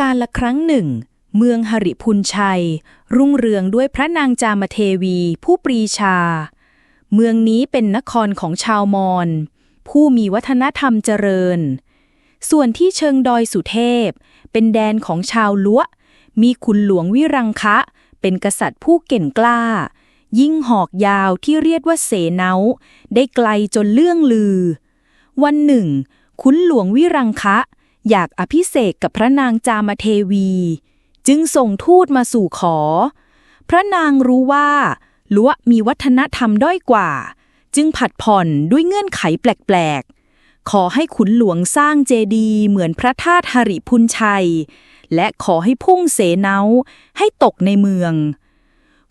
การละครั้งหนึ่ง เมืองหริพุนชัย รุ่งเรืองด้วยพระนางจามเทวี ผู้ปรีชา เมืองนี้เป็นนครของชาวมอญผู้มีวัฒนธรรมเจริญ ส่วนที่เชิงดอยสุเทพ เป็นแดนของชาวล้วมีขุนหลวงวิรังคะ เป็นกษัตริย์ผู้เก่งกล้า ยิ่งหอกยาวที่เรียกว่าเสนาได้ไกลจนเลื่องลือ วันหนึ่งขุนหลวงวิรังคะ อยากอภิเษกกับพระนางจามเทวี จึงส่งทูตมาสู่ขอ พระนางรู้ว่าล้วมีวัฒนธรรมด้อยกว่า จึงผัดผ่อนด้วยเงื่อนไขแปลกๆ ขอให้ขุนหลวงสร้างเจดีย์เหมือนพระธาตุหริพุนชัย และขอให้พุ่งเสนาให้ตกในเมือง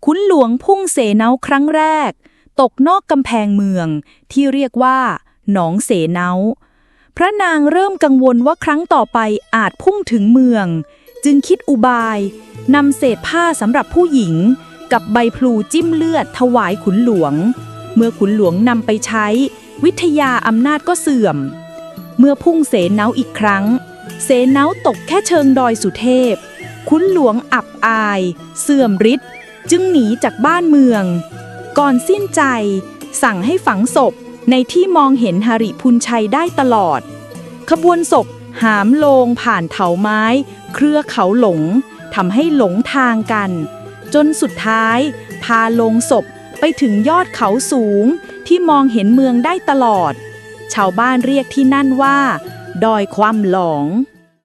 ขุนหลวงพุ่งเสนาครั้งแรก ตกนอกกำแพงเมืองที่เรียกว่า หนองเสนา พระนางเริ่มกังวลว่าครั้งต่อไปอาจพุ่งถึงเมือง จึงคิดอุบายนำเศษผ้าสำหรับผู้หญิง กับใบพลูจิ้มเลือดถวายขุนหลวง เมื่อขุนหลวงนำไปใช้ วิทยาอำนาจก็เสื่อม เมื่อพุ่งเสนาอีกครั้ง เสนาตกแค่เชิงดอยสุเทพ ขุนหลวงอับอาย เสื่อมฤทธิ์จึงหนีจากบ้านเมือง ก่อนสิ้นใจสั่งให้ฝังศพ ในที่มองเห็นหริพุนชัยได้ตลอด ขบวนศพหามโลงผ่านเถาไม้ เครือเขาหลงทำให้หลงทางกัน จนสุดท้าย พาลงศพไปถึงยอดเขาสูง ที่มองเห็นเมืองได้ตลอด ชาวบ้านเรียกที่นั่นว่า ดอยความหลอง